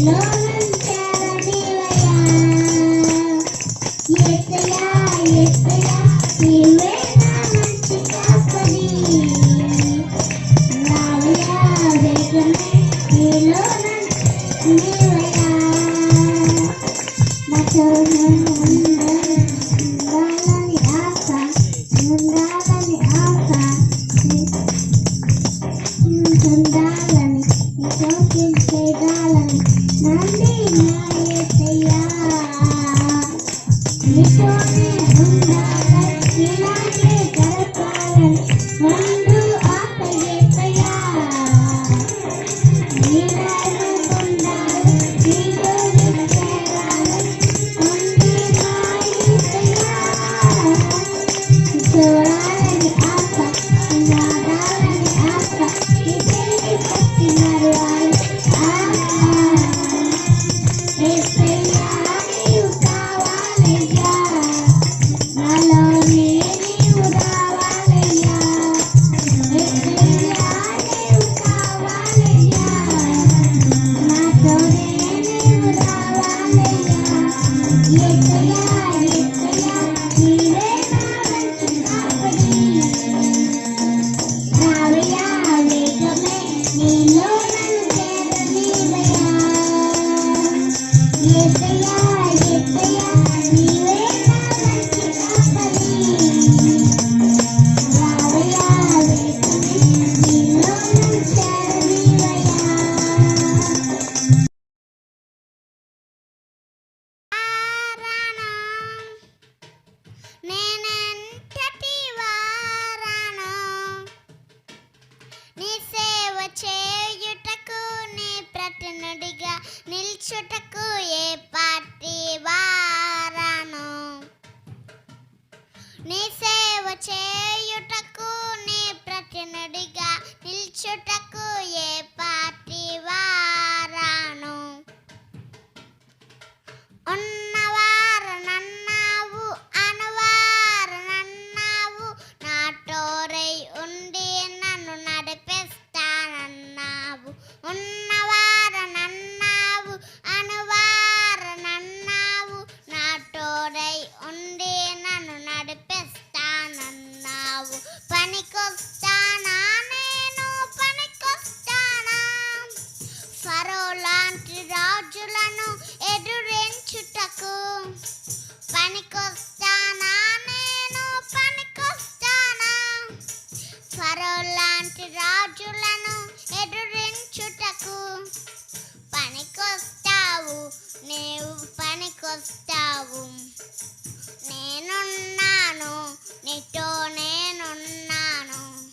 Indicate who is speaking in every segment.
Speaker 1: Love. నినడిగా నిల్చుటకు ఏ party వారాను? నీ సేవ చే లాంటి రాజులను ఎదురించుటకు పనికొస్తావు నీవు పనికొస్తావు. నేనున్నాను నీతో నేనున్నాను.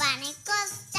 Speaker 1: పనికొస్తా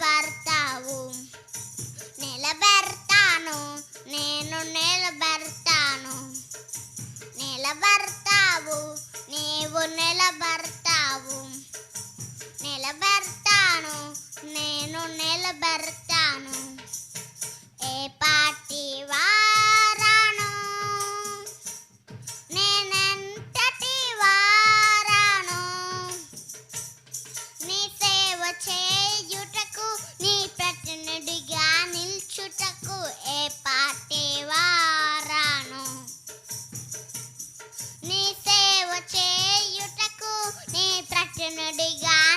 Speaker 1: Bartavo, nella Bertano, neno nella Bertano, nella Bartavo, nevo nella Bartavo, nella Bertano, neno nella Bertano, e partiva.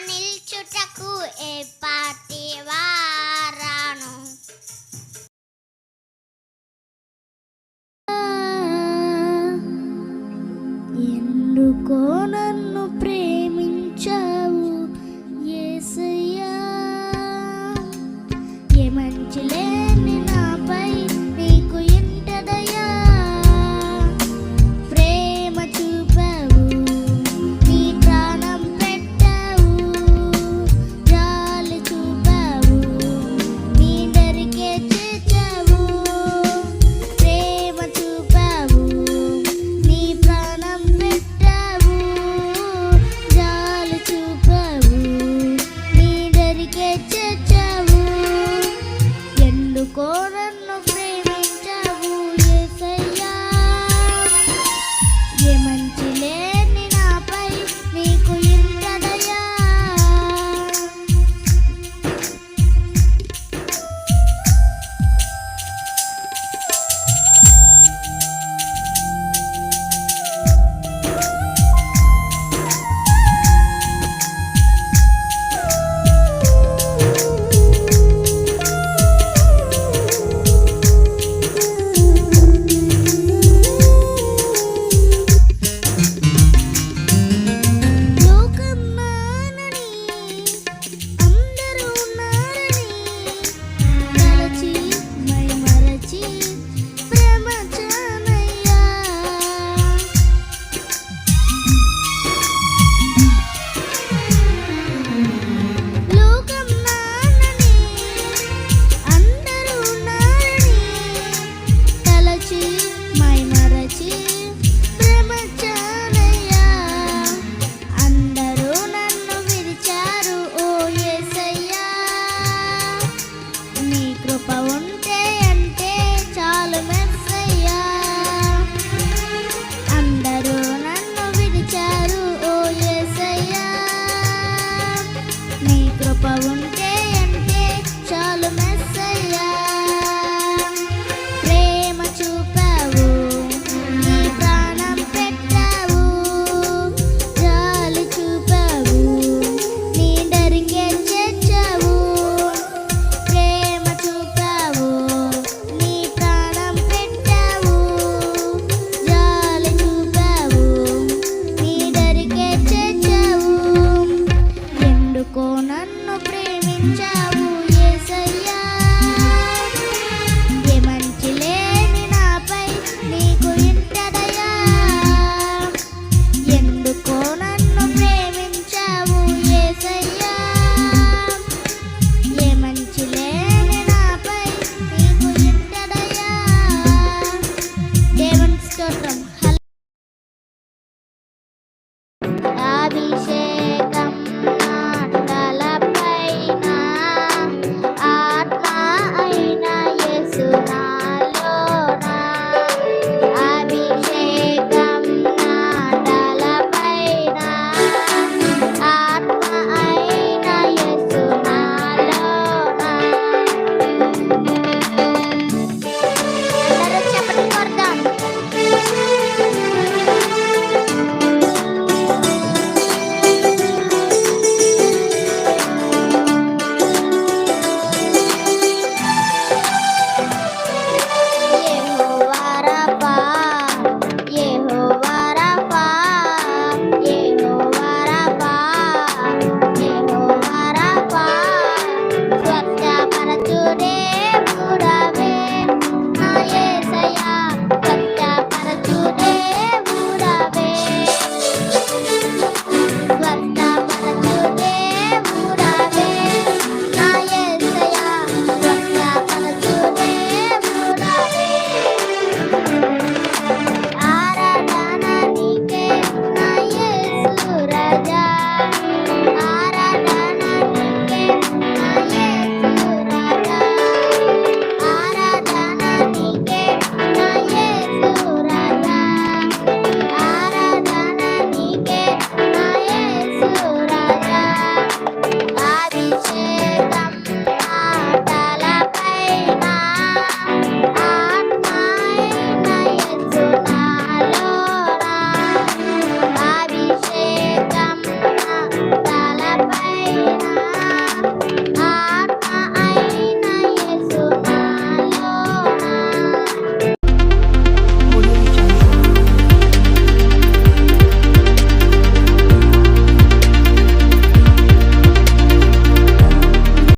Speaker 1: నిలుచుటకు ఏర్పాటు